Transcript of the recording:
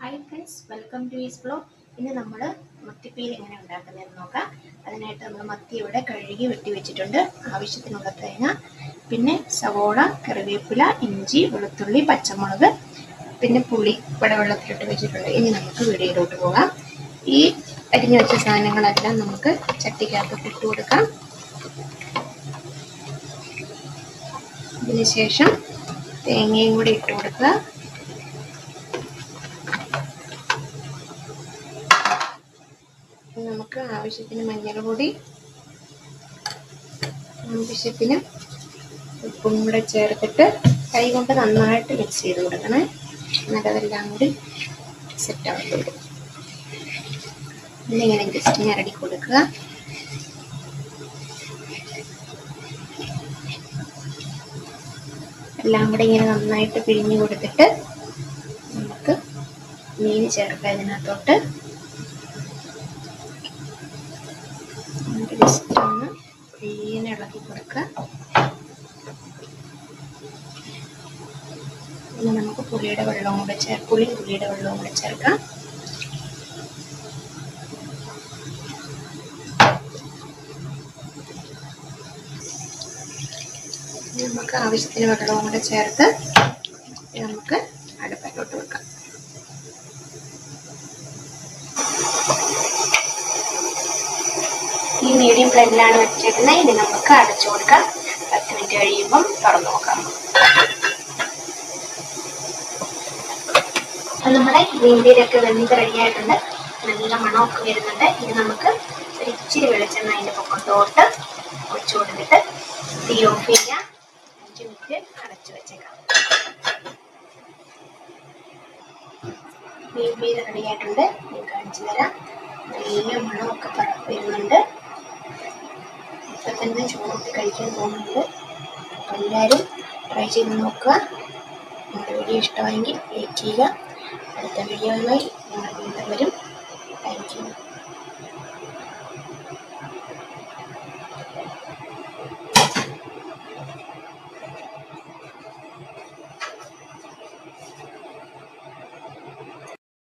Hi friends welcome to ease blog ഇന്ന് നമ്മൾ മത്തിപ്പീൽ എങ്ങനെ ഉണ്ടാക്കുന്നതെന്ന് നോക്കാം. അതിനായിട്ട് നമ്മൾ മത്തി ഇവിടെ കഴുകി വെട്ടി വെച്ചിട്ടുണ്ട്. ആവശ്യത്തിനുള്ള തേങ്ങ പിന്നെ സവോള കറിവേപ്പില ഇഞ്ചി വെളുത്തുള്ളി പച്ചമുളക് പിന്നെ പുളി ഇവിടെ വെള്ളത്തിലിട്ട് വെച്ചിട്ടുണ്ട്. ഇനി നമുക്ക് വീടിയിലോട്ട് പോകാം. ഈ അരിഞ്ഞു വെച്ച സാധനങ്ങളെല്ലാം നമുക്ക് ചട്ടിക്കകത്തോട്ട് ഇട്ട് കൊടുക്കാം. അതിനുശേഷം തേങ്ങയും കൂടി ഇട്ട് കൊടുക്കുക. നമുക്ക് ആവശ്യത്തിന് മഞ്ഞൾപ്പൊടി ആവശ്യത്തിന് ഉപ്പും കൂടെ ചേർത്തിട്ട് കൈ കൊണ്ട് നന്നായിട്ട് മിക്സ് ചെയ്ത് കൊടുക്കണേ. എന്നിട്ട് അതെല്ലാം കൂടി സെറ്റ് ആവത്തുള്ളൂ ഇന്നിങ്ങനെ ജസ്റ്റ് ഞരടി കൊടുക്കുക. എല്ലാം കൂടെ ഇങ്ങനെ നന്നായിട്ട് പിഴിഞ്ഞു കൊടുത്തിട്ട് നമുക്ക് മീൻ ചേർക്കാം ഇതിനകത്തോട്ട്. ജസ്റ്റ് ഒന്ന് ക്ലീൻ ഇളക്കി കൊടുക്കുക. ഇനി നമുക്ക് പുളിയുടെ വെള്ളവും കൂടെ ചേർ പുളിയും പുളിയുടെ വെള്ളവും കൂടെ ചേർക്കാം. നമുക്ക് ആവശ്യത്തിന് വെള്ളവും കൂടെ ചേർത്ത് നമുക്ക് അടുപ്പിലോട്ട് വെക്കാം. ഈ മീഡിയം ഫ്ലെയിമിലാണ് വെച്ചേക്കുന്നത് ഇനി നമുക്ക് അടച്ചു കൊടുക്കാം. പത്ത് മിനിറ്റ് കഴിയുമ്പം തുറന്നു നോക്കാം. അപ്പം നമ്മുടെ മീൻപീരൊക്കെ വെന്ത് റെഡിയായിട്ടുണ്ട് നല്ല മണമൊക്കെ വരുന്നുണ്ട്. ഇത് നമുക്ക് ഒരു ഇച്ചിരി വെളിച്ചെണ്ണ അതിന്റെ പൊക്കത്തോട്ട് ഒഴിച്ചു കൊടുത്തിട്ട് തീ ഓഫ് ചെയ്യാം. അഞ്ച് മിനിറ്റ് അടച്ചു വെച്ചേക്കാം. മീൻപീര റെഡിയായിട്ടുണ്ട് ഞാൻ കാണിച്ചു തരാം. നല്ല മണമൊക്കെ വരുന്നുണ്ട്. ഇപ്പം തന്നെ ചോറൊക്കെ കഴിക്കാൻ തോന്നുന്നുണ്ട് അപ്പം എല്ലാവരും ട്രൈ ചെയ്ത് നോക്കുക. നമ്മുടെ വീഡിയോ ഇഷ്ടമായെങ്കിൽ ലൈക്ക് ചെയ്യുക. അടുത്ത വീഡിയോയുമായി ഞങ്ങൾ വീണ്ടും വരും.